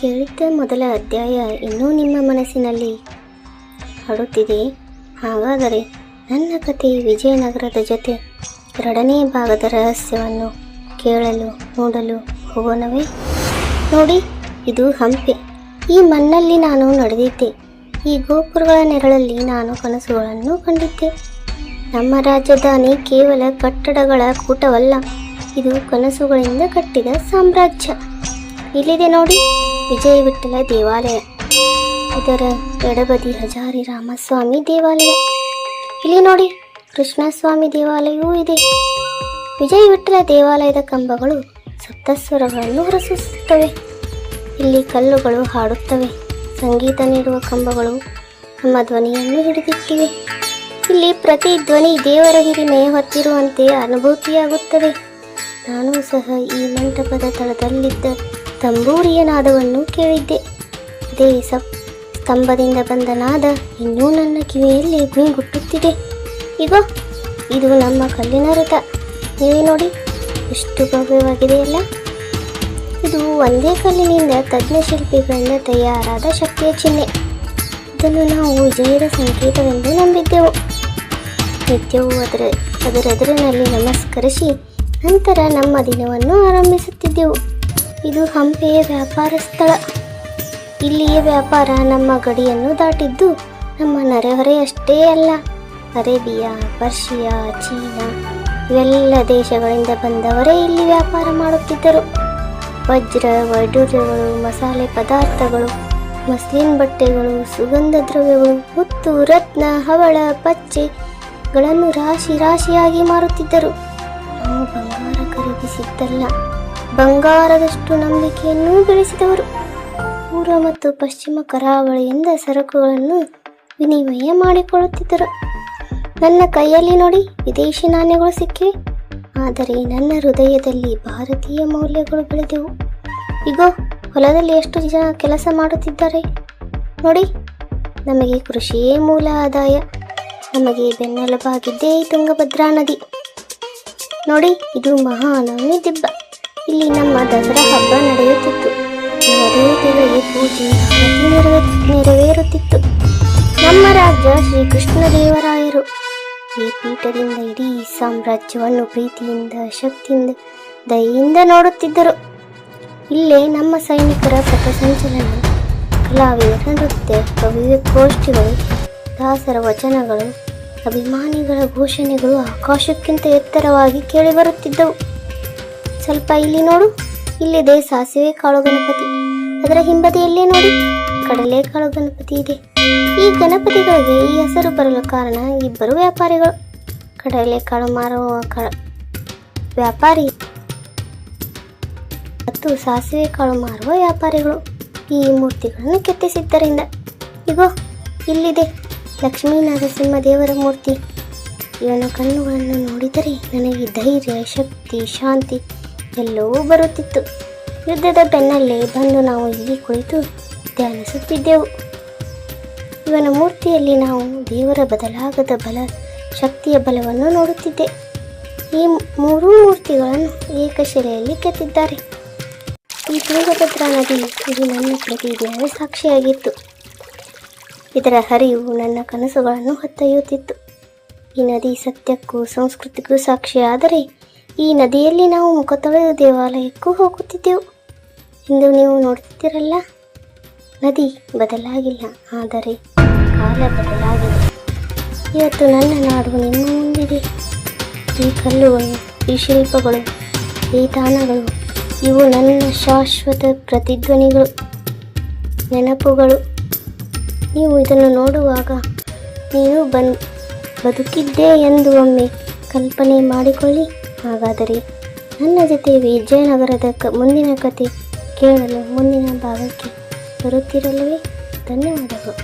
ಓದಿದ ಮೊದಲ ಅಧ್ಯಾಯ ಇನ್ನೂ ನಿಮ್ಮ ಮನಸ್ಸಿನಲ್ಲಿ ಹಾಡುತ್ತಿದೆ ಹಾಗಾದರೆ ನನ್ನ ಕತೆ ವಿಜಯನಗರದ ಜೊತೆ ಎರಡನೇ ಭಾಗದ ರಹಸ್ಯವನ್ನು ಕೇಳಲು, ನೋಡಲು ಹೋಗೋಣವೇ? ನೋಡಿ, ಇದು ಹಂಪೆ. ಈ ಮಣ್ಣಲ್ಲಿ ನಾನು ನಡೆದಿದ್ದೆ. ಈ ಗೋಪುರಗಳ ನೆರಳಲ್ಲಿ ನಾನು ಕನಸುಗಳನ್ನು ಕಂಡಿದ್ದೆ. ನಮ್ಮ ರಾಜಧಾನಿ ಕೇವಲ ಕಟ್ಟಡಗಳ ಕೂಟವಲ್ಲ, ಇದು ಕನಸುಗಳಿಂದ ಕಟ್ಟಿದ ಸಾಮ್ರಾಜ್ಯ. ಇಲ್ಲಿದೆ ನೋಡಿ. ವಿಜಯ ವಿಠಲ ದೇವಾಲಯ. ಇದರ ಎಡಬದಿ ಹಜಾರಿ ರಾಮಸ್ವಾಮಿ ದೇವಾಲಯ. ಇಲ್ಲಿ ನೋಡಿ, ಕೃಷ್ಣಸ್ವಾಮಿ ದೇವಾಲಯವೂ ಇದೆ. ವಿಜಯ ವಿಠಲ ದೇವಾಲಯದ ಕಂಬಗಳು ಸಪ್ತಸ್ವರಗಳನ್ನು ಹೊರಸೂಸುತ್ತವೆ ಇಲ್ಲಿ ಕಲ್ಲುಗಳು ಹಾಡುತ್ತವೆ. ಸಂಗೀತ ನೀಡುವ ಕಂಬಗಳು ನಮ್ಮ ಧ್ವನಿಯನ್ನು ಹಿಡಿದಿಟ್ಟಿವೆ. ಇಲ್ಲಿ ಪ್ರತಿ ಧ್ವನಿ ದೇವರ ಹಿರಿಮೆ ಹೊತ್ತಿರುವಂತೆ ಅನುಭೂತಿಯಾಗುತ್ತದೆ ನಾನು ಸಹ ಈ ಮಂಟಪದ ತಳದಲ್ಲಿದ್ದ ತಂಬೂರಿಯ ನಾದವನ್ನು ಕೇಳಿದ್ದೆ. ಅದೇ ಸ್ತಂಭದಿಂದ ಬಂದ ನಾದ ಇನ್ನೂ ನನ್ನ ಕಿವಿಯಲ್ಲಿ ಗುಂಗುಟ್ಟುತ್ತಿದೆ ಇಗೋ, ಇದು ನಮ್ಮ ಕಲ್ಲಿನ ರಥ. ನೀವೇ ನೋಡಿ, ಎಷ್ಟು ಭವ್ಯವಾಗಿದೆಯಲ್ಲ ಇದು ಒಂದೇ ಕಲ್ಲಿನಿಂದ ತಜ್ಞ ಶಿಲ್ಪಿಗಳಿಂದ ತಯಾರಾದ ಶಕ್ತಿಯ ಚಿಹ್ನೆ. ಇದನ್ನು ನಾವು ವಿಜಯದ ಸಂಕೇತವೆಂದು ನಂಬಿದ್ದೆವು. ನಿತ್ಯವೂ ಅದರ, ಅದರೆದುರಿನಲ್ಲಿ ನಮಸ್ಕರಿಸಿ ನಂತರ ನಮ್ಮ ದಿನವನ್ನು ಆರಂಭಿಸುತ್ತಿದ್ದೆವು. ಇದು ಹಂಪೆಯ ವ್ಯಾಪಾರ ಸ್ಥಳ. ಇಲ್ಲಿಯ ವ್ಯಾಪಾರ ನಮ್ಮ ಗಡಿಯನ್ನು ದಾಟಿದ್ದು ನಮ್ಮ ನೆರೆಹೊರೆಯಷ್ಟೇ ಅಲ್ಲ. ಅರೇಬಿಯಾ, ಪರ್ಷಿಯಾ, ಚೀನಾ ಇವೆಲ್ಲ ದೇಶಗಳಿಂದ ಬಂದವರೇ ಇಲ್ಲಿ ವ್ಯಾಪಾರ ಮಾಡುತ್ತಿದ್ದರು. ವಜ್ರ ವೈಡೂರ್ಯಗಳು ಮಸಾಲೆ ಪದಾರ್ಥಗಳು, ಮಸ್ಲಿನ್ ಬಟ್ಟೆಗಳು, ಸುಗಂಧ ದ್ರವ್ಯಗಳು, ಹುತ್ತು, ರತ್ನ, ಹವಳ ಪಚ್ಚೆಗಳನ್ನು ರಾಶಿ ರಾಶಿಯಾಗಿ ಮಾರುತ್ತಿದ್ದರು. ನಾವು ಬಂಗಾರ ಖರೀದಿಸಿದ್ದಲ್ಲ. ಬಂಗಾರದಷ್ಟು ನಂಬಿಕೆಯನ್ನು ಬೆಳೆಸಿದವರು. ಪೂರ್ವ ಮತ್ತು ಪಶ್ಚಿಮ ಕರಾವಳಿಯಿಂದ ಸರಕುಗಳನ್ನು ವಿನಿಮಯ ಮಾಡಿಕೊಳ್ಳುತ್ತಿದ್ದರು. ನನ್ನ ಕೈಯಲ್ಲಿ ನೋಡಿ ವಿದೇಶಿ ನಾಣ್ಯಗಳು ಸಿಕ್ಕಿವೆ ಆದರೆ ನನ್ನ ಹೃದಯದಲ್ಲಿ ಭಾರತೀಯ ಮೌಲ್ಯಗಳು ಬೆಳೆದೆವು. ಇಗೋ, ಹೊಲದಲ್ಲಿ ಎಷ್ಟು ಜನ ಕೆಲಸ ಮಾಡುತ್ತಿದ್ದಾರೆ? ನೋಡಿ, ನಮಗೆ ಕೃಷಿಯೇ ಮೂಲ ಆದಾಯ, ನಮಗೆ ಬೆನ್ನೆಲುಬಾಗಿದ್ದೇ ತುಂಗಭದ್ರಾ ನದಿ. ನೋಡಿ, ಇದು ಮಹಾನವಮಿ ದಿಬ್ಬ. ಇಲ್ಲಿ ನಮ್ಮ ದಸರಾ ಹಬ್ಬ ನಡೆಯುತ್ತಿತ್ತು. ದೇವತೆಗಳಿಗೆ ಪೂಜೆ ನೆರವೇರುತ್ತಿತ್ತು. ನಮ್ಮ ರಾಜ್ಯ ಶ್ರೀಕೃಷ್ಣ ದೇವರಾಯರು. ಈ ಪೀಠದಿಂದ ಇಡೀ ಸಾಮ್ರಾಜ್ಯವನ್ನು ಪ್ರೀತಿಯಿಂದ, ಶಕ್ತಿಯಿಂದ, ದಯೆಯಿಂದ ನೋಡುತ್ತಿದ್ದರು. ಇಲ್ಲೇ ನಮ್ಮ ಸೈನಿಕರ ಪಥಸಂಚಲನ ಕಲಾವಿದರ ನೃತ್ಯ ಕವಿಗೋಷ್ಠಿಗಳು ದಾಸರ ವಚನಗಳು, ಅಭಿಮಾನಿಗಳ ಘೋಷಣೆಗಳು ಆಕಾಶಕ್ಕಿಂತ ಎತ್ತರವಾಗಿ ಕೇಳಿಬರುತ್ತಿದ್ದವು ಸ್ವಲ್ಪ ಇಲ್ಲಿ ನೋಡು. ಇಲ್ಲಿದೆ ಸಾಸಿವೆ ಕಾಳು ಗಣಪತಿ. ಅದರ ಹಿಂಬದಿಯಲ್ಲೇ ನೋಡಿ. ಕಡಲೆಕಾಳು ಗಣಪತಿ ಇದೆ. ಈ ಗಣಪತಿಗಳಿಗೆ ಈ ಹೆಸರು ಬರಲು ಕಾರಣ ಇಬ್ಬರು ವ್ಯಾಪಾರಿಗಳು. ಕಡಲೆಕಾಳು ಮಾರುವ ಕಳ ವ್ಯಾಪಾರಿ ಮತ್ತು ಸಾಸಿವೆ ಕಾಳು ಮಾರುವ ವ್ಯಾಪಾರಿಗಳು ಈ ಮೂರ್ತಿಗಳನ್ನು ಕೆತ್ತಿಸಿದ್ದರಿಂದ. ಇಗೋ, ಇಲ್ಲಿದೆ ಲಕ್ಷ್ಮೀ ನರಸಿಂಹ ದೇವರ ಮೂರ್ತಿ. ಇವನ ಕಣ್ಣುಗಳನ್ನು ನೋಡಿದರೆ ನನಗೆ ಧೈರ್ಯ, ಶಕ್ತಿ, ಶಾಂತಿ ಎಲ್ಲವೂ ಬರುತ್ತಿತ್ತು. ಯುದ್ಧದ ಬೆನ್ನಲ್ಲೇ ಬಂದು ನಾವು ಇಲ್ಲಿ ಕುಳಿತು ಧ್ಯಾನಿಸುತ್ತಿದ್ದೆವು. ಇವನ ಮೂರ್ತಿಯಲ್ಲಿ ನಾವು ದೇವರ ಬದಲಾಗದ ಬಲ, ಶಕ್ತಿಯ ಬಲವನ್ನು ನೋಡುತ್ತಿದ್ದೆ. ಈ ಮೂರೂ ಮೂರ್ತಿಗಳನ್ನು ಏಕಶಿಲೆಯಲ್ಲಿ ಕೆತ್ತಿದ್ದಾರೆ. ಈ ತುಂಗಭದ್ರಾ ನದಿ ಇದು ನನ್ನ ಪ್ರತಿಜ್ಞೆಯ ಸಾಕ್ಷಿಯಾಗಿತ್ತು. ಇದರ ಹರಿವು ನನ್ನ ಕನಸುಗಳನ್ನು ಹೊತ್ತೊಯ್ಯುತ್ತಿತ್ತು. ಈ ನದಿ ಸತ್ಯಕ್ಕೂ ಸಂಸ್ಕೃತಿಗೂ ಸಾಕ್ಷಿಯಾದರೆ ಈ ನದಿಯಲ್ಲಿ ನಾವು ಮುಖ ತೊಳೆದು ದೇವಾಲಯಕ್ಕೂ ಹೋಗುತ್ತಿದ್ದೆವು. ಇಂದು ನೀವು ನೋಡ್ತಿದ್ದೀರಲ್ಲ ನದಿ ಬದಲಾಗಿಲ್ಲ, ಆದರೆ ಕಾಲ ಬದಲಾಗಿದೆ. ಇವತ್ತು ನನ್ನ ನಾಡು ನಿಮ್ಮ ಮುಂದಿದೆ. ಈ ಕಲ್ಲುಗಳು, ಈ ಶಿಲ್ಪಗಳು, ಈ ತಾಣಗಳು, ಇವು ನನ್ನ ಶಾಶ್ವತ ಪ್ರತಿಧ್ವನಿಗಳು, ನೆನಪುಗಳು. ನೀವು ಇದನ್ನು ನೋಡುವಾಗ ನೀವು ಬನ್, ಬದುಕಿದ್ದೆ ಎಂದು ಒಮ್ಮೆ ಕಲ್ಪನೆ ಮಾಡಿಕೊಳ್ಳಿ. ಹಾಗಾದರೆ ನನ್ನ ಜೊತೆ ವಿಜಯನಗರದ ಕ ಮುಂದಿನ ಕತೆ ಕೇಳಲು ಮುಂದಿನ ಭಾಗಕ್ಕೆ ಬರುತ್ತಿರಲಿವೆ? ಧನ್ಯವಾದಗಳು.